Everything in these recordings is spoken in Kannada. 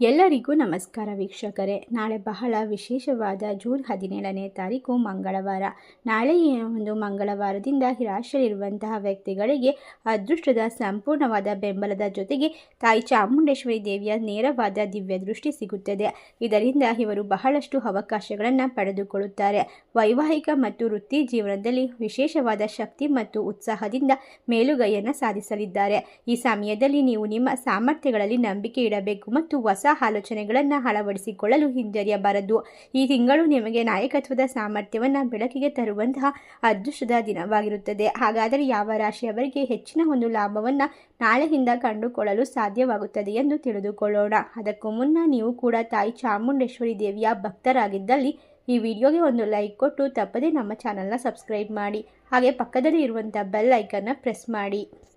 ಎಲ್ಲರಿಗೂ ನಮಸ್ಕಾರ ವೀಕ್ಷಕರೇ. ನಾಳೆ ಬಹಳ ವಿಶೇಷವಾದ ಜೂನ್ ಹದಿನೇಳನೇ ತಾರೀಕು ಮಂಗಳವಾರ. ನಾಳೆ ಒಂದು ಮಂಗಳವಾರದಿಂದ ಹಿರಾಶರಿರುವಂತಹ ವ್ಯಕ್ತಿಗಳಿಗೆ ಅದೃಷ್ಟದ ಸಂಪೂರ್ಣವಾದ ಬೆಂಬಲದ ಜೊತೆಗೆ ತಾಯಿ ಚಾಮುಂಡೇಶ್ವರಿ ದೇವಿಯ ನೇರವಾದ ದಿವ್ಯ ದೃಷ್ಟಿ ಸಿಗುತ್ತದೆ. ಇದರಿಂದ ಇವರು ಬಹಳಷ್ಟು ಅವಕಾಶಗಳನ್ನು ಪಡೆದುಕೊಳ್ಳುತ್ತಾರೆ. ವೈವಾಹಿಕ ಮತ್ತು ವೃತ್ತಿ ಜೀವನದಲ್ಲಿ ವಿಶೇಷವಾದ ಶಕ್ತಿ ಮತ್ತು ಉತ್ಸಾಹದಿಂದ ಮೇಲುಗೈಯನ್ನು ಸಾಧಿಸಲಿದ್ದಾರೆ. ಈ ಸಮಯದಲ್ಲಿ ನೀವು ನಿಮ್ಮ ಸಾಮರ್ಥ್ಯಗಳಲ್ಲಿ ನಂಬಿಕೆ ಇಡಬೇಕು ಮತ್ತು ಹೊಸ ಆಲೋಚನೆಗಳನ್ನು ಅಳವಡಿಸಿಕೊಳ್ಳಲು ಹಿಂಜರಿಯಬಾರದು. ಈ ತಿಂಗಳು ನಿಮಗೆ ನಾಯಕತ್ವದ ಸಾಮರ್ಥ್ಯವನ್ನು ಬೆಳಕಿಗೆ ತರುವಂತಹ ಅದೃಷ್ಟದ ದಿನವಾಗಿರುತ್ತದೆ. ಹಾಗಾದರೆ ಯಾವ ರಾಶಿಯವರಿಗೆ ಹೆಚ್ಚಿನ ಒಂದು ಲಾಭವನ್ನು ನಾಳೆಯಿಂದ ಕಂಡುಕೊಳ್ಳಲು ಸಾಧ್ಯವಾಗುತ್ತದೆ ಎಂದು ತಿಳಿದುಕೊಳ್ಳೋಣ. ಅದಕ್ಕೂ ಮುನ್ನ ನೀವು ಕೂಡ ತಾಯಿ ಚಾಮುಂಡೇಶ್ವರಿ ದೇವಿಯ ಭಕ್ತರಾಗಿದ್ದಲ್ಲಿ ಈ ವಿಡಿಯೋಗೆ ಒಂದು ಲೈಕ್ ಕೊಟ್ಟು ತಪ್ಪದೇ ನಮ್ಮ ಚಾನಲ್ನ ಸಬ್ಸ್ಕ್ರೈಬ್ ಮಾಡಿ. ಹಾಗೆ ಪಕ್ಕದಲ್ಲಿ ಇರುವಂಥ ಬೆಲ್ ಐಕನ್ನ ಪ್ರೆಸ್ ಮಾಡಿ.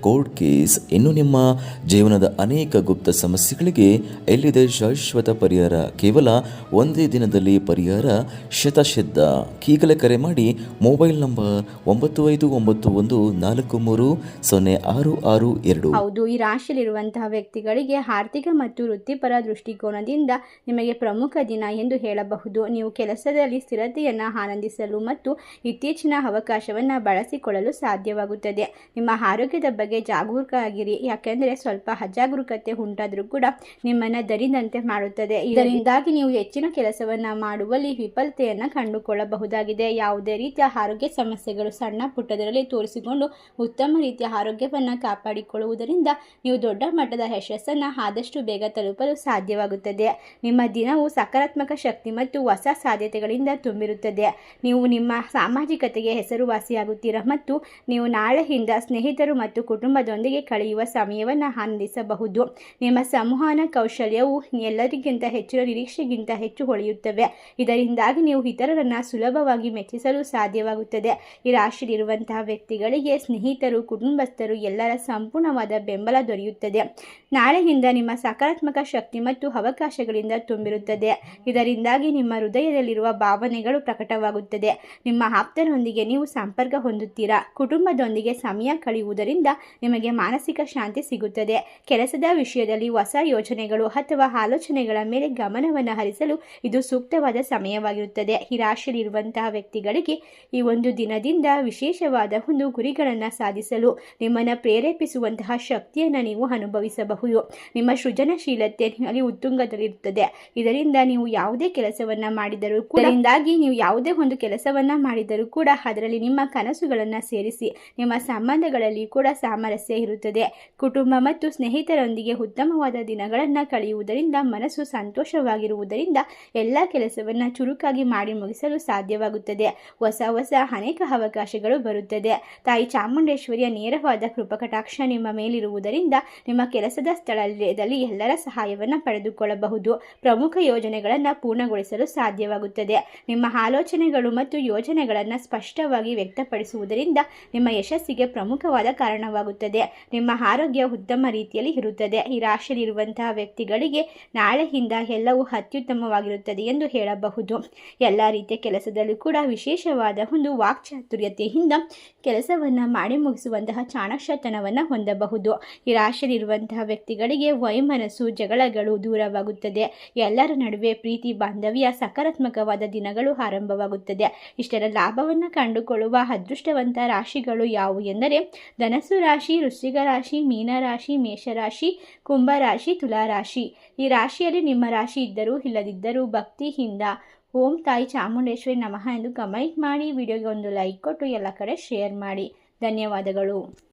ಕೋರ್ಟ್ ಕೇಸ್ ಇನ್ನು ನಿಮ್ಮ ಜೀವನದ ಅನೇಕ ಗುಪ್ತ ಸಮಸ್ಯೆಗಳಿಗೆ ಎಲ್ಲಿದೆ ಶಾಶ್ವತ ಪರಿಹಾರ? ಕೇವಲ ಒಂದೇ ದಿನದಲ್ಲಿ ಪರಿಹಾರ? ಶತಸಿದ್ಧ ಈಗಲೇ ಕರೆ ಮಾಡಿ ಮೊಬೈಲ್ ನಂಬರ್ ಒಂಬತ್ತು ಐದು ಒಂಬತ್ತು ಒಂದು ನಾಲ್ಕು ಮೂರು ಸೊನ್ನೆ ಆರು ಆರು ಎರಡು. ಹೌದು, ಈ ರಾಶಿಯಲ್ಲಿರುವಂತಹ ವ್ಯಕ್ತಿಗಳಿಗೆ ಆರ್ಥಿಕ ಮತ್ತು ವೃತ್ತಿಪರ ದೃಷ್ಟಿಕೋನದಿಂದ ನಿಮಗೆ ಪ್ರಮುಖ ದಿನ ಎಂದು ಹೇಳಬಹುದು. ನೀವು ಕೆಲಸದಲ್ಲಿ ಸ್ಥಿರತೆಯನ್ನು ಆನಂದಿಸಲು ಮತ್ತು ಇತ್ತೀಚಿನ ಅವಕಾಶವನ್ನು ಬಳಸಿಕೊಳ್ಳಲು ಸಾಧ್ಯವಾಗುತ್ತದೆ. ನಿಮ್ಮ ಆರೋಗ್ಯದ ಜಾಗರೂಕ ಆಗಿರಿ. ಯಾಕೆಂದರೆ ಸ್ವಲ್ಪ ಅಜಾಗರೂಕತೆ ಉಂಟಾದರೂ ಕೂಡ ನಿಮ್ಮನ್ನು ದರಿದಂತೆ ಮಾಡುತ್ತದೆ. ಇದರಿಂದಾಗಿ ನೀವು ಹೆಚ್ಚಿನ ಕೆಲಸವನ್ನು ಮಾಡುವಲ್ಲಿ ವಿಫಲತೆಯನ್ನು ಕಂಡುಕೊಳ್ಳಬಹುದಾಗಿದೆ. ಯಾವುದೇ ರೀತಿಯ ಆರೋಗ್ಯ ಸಮಸ್ಯೆಗಳು ಸಣ್ಣ ಪುಟ್ಟದರಲ್ಲಿ ತೋರಿಸಿಕೊಂಡು ಉತ್ತಮ ರೀತಿಯ ಆರೋಗ್ಯವನ್ನು ಕಾಪಾಡಿಕೊಳ್ಳುವುದರಿಂದ ನೀವು ದೊಡ್ಡ ಮಟ್ಟದ ಯಶಸ್ಸನ್ನು ಆದಷ್ಟು ಬೇಗ ತಲುಪಲು ಸಾಧ್ಯವಾಗುತ್ತದೆ. ನಿಮ್ಮ ದಿನವು ಸಕಾರಾತ್ಮಕ ಶಕ್ತಿ ಮತ್ತು ಹೊಸ ಸಾಧ್ಯತೆಗಳಿಂದ ತುಂಬಿರುತ್ತದೆ. ನೀವು ನಿಮ್ಮ ಸಾಮಾಜಿಕತೆಗೆ ಹೆಸರುವಾಸಿಯಾಗುತ್ತೀರಾ ಮತ್ತು ನೀವು ನಾಳೆಯಿಂದ ಸ್ನೇಹಿತರು ಮತ್ತು ಕುಟುಂಬದೊಂದಿಗೆ ಕಳೆಯುವ ಸಮಯವನ್ನು ಆನಂದಿಸಬಹುದು ನಿಮ್ಮ ಸಂವಹನ ಕೌಶಲ್ಯವು ಎಲ್ಲರಿಗಿಂತ ಹೆಚ್ಚಿನ ನಿರೀಕ್ಷೆಗಿಂತ ಹೆಚ್ಚು ಹೊಳೆಯುತ್ತವೆ. ಇದರಿಂದಾಗಿ ನೀವು ಇತರರನ್ನು ಸುಲಭವಾಗಿ ಮೆಚ್ಚಿಸಲು ಸಾಧ್ಯವಾಗುತ್ತದೆ. ಈ ರಾಶಿಯಲ್ಲಿರುವಂತಹ ವ್ಯಕ್ತಿಗಳಿಗೆ ಸ್ನೇಹಿತರು, ಕುಟುಂಬಸ್ಥರು ಎಲ್ಲರ ಸಂಪೂರ್ಣವಾದ ಬೆಂಬಲ ದೊರೆಯುತ್ತದೆ. ನಾಳೆಯಿಂದ ನಿಮ್ಮ ಸಕಾರಾತ್ಮಕ ಶಕ್ತಿ ಮತ್ತು ಅವಕಾಶಗಳಿಂದ ತುಂಬಿರುತ್ತದೆ. ಇದರಿಂದಾಗಿ ನಿಮ್ಮ ಹೃದಯದಲ್ಲಿರುವ ಭಾವನೆಗಳು ಪ್ರಕಟವಾಗುತ್ತದೆ. ನಿಮ್ಮ ಆಪ್ತರೊಂದಿಗೆ ನೀವು ಸಂಪರ್ಕ ಹೊಂದುತ್ತೀರಾ? ಕುಟುಂಬದೊಂದಿಗೆ ಸಮಯ ಕಳೆಯುವುದರಿಂದ ನಿಮಗೆ ಮಾನಸಿಕ ಶಾಂತಿ ಸಿಗುತ್ತದೆ. ಕೆಲಸದ ವಿಷಯದಲ್ಲಿ ಹೊಸ ಯೋಜನೆಗಳು ಅಥವಾ ಆಲೋಚನೆಗಳ ಮೇಲೆ ಗಮನವನ್ನು ಹರಿಸಲು ಇದು ಸೂಕ್ತವಾದ ಸಮಯವಾಗಿರುತ್ತದೆ. ಈ ರಾಶಿಯಲ್ಲಿರುವಂತಹ ವ್ಯಕ್ತಿಗಳಿಗೆ ಈ ಒಂದು ದಿನದಿಂದ ವಿಶೇಷವಾದ ಒಂದು ಗುರಿಗಳನ್ನು ಸಾಧಿಸಲು, ನಿಮ್ಮನ್ನು ಪ್ರೇರೇಪಿಸುವಂತಹ ಶಕ್ತಿಯನ್ನು ನೀವು ಅನುಭವಿಸಬಹುದು. ನಿಮ್ಮ ಸೃಜನಶೀಲತೆ ಅಲ್ಲಿ ಉತ್ತುಂಗದಲ್ಲಿರುತ್ತದೆ. ಇದರಿಂದ ನೀವು ಯಾವುದೇ ಕೆಲಸವನ್ನು ಮಾಡಿದರೂ ಕೂಡ ನೀವು ಯಾವುದೇ ಒಂದು ಕೆಲಸವನ್ನು ಮಾಡಿದರೂ ಕೂಡ ಅದರಲ್ಲಿ ನಿಮ್ಮ ಕನಸುಗಳನ್ನು ಸೇರಿಸಿ, ನಿಮ್ಮ ಸಂಬಂಧಗಳಲ್ಲಿ ಕೂಡ ಸಾಮರಸ್ಯ ಇರುತ್ತದೆ ಕುಟುಂಬ ಮತ್ತು ಸ್ನೇಹಿತರೊಂದಿಗೆ ಉತ್ತಮವಾದ ದಿನಗಳನ್ನು ಕಳೆಯುವುದರಿಂದ ಮನಸ್ಸು ಸಂತೋಷವಾಗಿರುವುದರಿಂದ ಎಲ್ಲ ಕೆಲಸವನ್ನು ಚುರುಕಾಗಿ ಮಾಡಿ ಮುಗಿಸಲು ಸಾಧ್ಯವಾಗುತ್ತದೆ. ಹೊಸ ಹೊಸ ಅನೇಕ ಅವಕಾಶಗಳು ಬರುತ್ತದೆ. ತಾಯಿ ಚಾಮುಂಡೇಶ್ವರಿಯ ನೇರವಾದ ಕೃಪಕಟಾಕ್ಷ ನಿಮ್ಮ ಮೇಲಿರುವುದರಿಂದ ನಿಮ್ಮ ಕೆಲಸದ ಸ್ಥಳದಲ್ಲಿ ಎಲ್ಲರ ಸಹಾಯವನ್ನು ಪಡೆದುಕೊಳ್ಳಬಹುದು. ಪ್ರಮುಖ ಯೋಜನೆಗಳನ್ನು ಪೂರ್ಣಗೊಳಿಸಲು ಸಾಧ್ಯವಾಗುತ್ತದೆ. ನಿಮ್ಮ ಆಲೋಚನೆಗಳು ಮತ್ತು ಯೋಜನೆಗಳನ್ನು ಸ್ಪಷ್ಟವಾಗಿ ವ್ಯಕ್ತಪಡಿಸುವುದರಿಂದ ನಿಮ್ಮ ಯಶಸ್ಸಿಗೆ ಪ್ರಮುಖವಾದ ಕಾರಣವಾಗುತ್ತದೆ. ನಿಮ್ಮ ಆರೋಗ್ಯ ಉತ್ತಮ ರೀತಿಯಲ್ಲಿ ಇರುತ್ತದೆ. ಈ ರಾಶಿಯಲ್ಲಿರುವಂತಹ ವ್ಯಕ್ತಿಗಳಿಗೆ ನಾಳೆಯಿಂದ ಎಲ್ಲವೂ ಅತ್ಯುತ್ತಮವಾಗಿರುತ್ತದೆ ಎಂದು ಹೇಳಬಹುದು. ಎಲ್ಲ ರೀತಿಯ ಕೆಲಸದಲ್ಲೂ ಕೂಡ ವಿಶೇಷವಾದ ಒಂದು ವಾಕ್ಚಾತುರ್ಯತೆಯಿಂದ ಕೆಲಸವನ್ನು ಮಾಡಿ ಮುಗಿಸುವಂತಹ ಚಾಣಕ್ಷತನವನ್ನು ಹೊಂದಬಹುದು. ಈ ರಾಶಿಯಲ್ಲಿರುವಂತಹ ವ್ಯಕ್ತಿಗಳಿಗೆ ವೈಮನಸ್ಸು, ಜಗಳಗಳು ದೂರವಾಗುತ್ತದೆ. ಎಲ್ಲರ ನಡುವೆ ಪ್ರೀತಿ, ಬಾಂಧವ್ಯ, ಸಕಾರಾತ್ಮಕವಾದ ದಿನಗಳು ಆರಂಭವಾಗುತ್ತದೆ. ಇಷ್ಟರ ಲಾಭವನ್ನು ಕಂಡುಕೊಳ್ಳುವ ಅದೃಷ್ಟವಂತ ರಾಶಿಗಳು ಯಾವುವು ಎಂದರೆ ಧನಸ್ಸು ರಾಶಿ, ವೃಶ್ಚಿಕ ರಾಶಿ ಮೀನರಾಶಿ ಮೇಷರಾಶಿ ಕುಂಭರಾಶಿ ತುಲಾರಾಶಿ ಈ ರಾಶಿಯಲ್ಲಿ ನಿಮ್ಮ ರಾಶಿ ಇದ್ದರೂ ಇಲ್ಲದಿದ್ದರೂ ಭಕ್ತಿಯಿಂದ ಓಂ ತಾಯಿ ಚಾಮುಂಡೇಶ್ವರಿ ನಮಃ ಎಂದು ಕಮೆಂಟ್ ಮಾಡಿ. ವಿಡಿಯೋಗೆ ಒಂದು ಲೈಕ್ ಕೊಟ್ಟು ಎಲ್ಲ ಕಡೆ ಶೇರ್ ಮಾಡಿ. ಧನ್ಯವಾದಗಳು.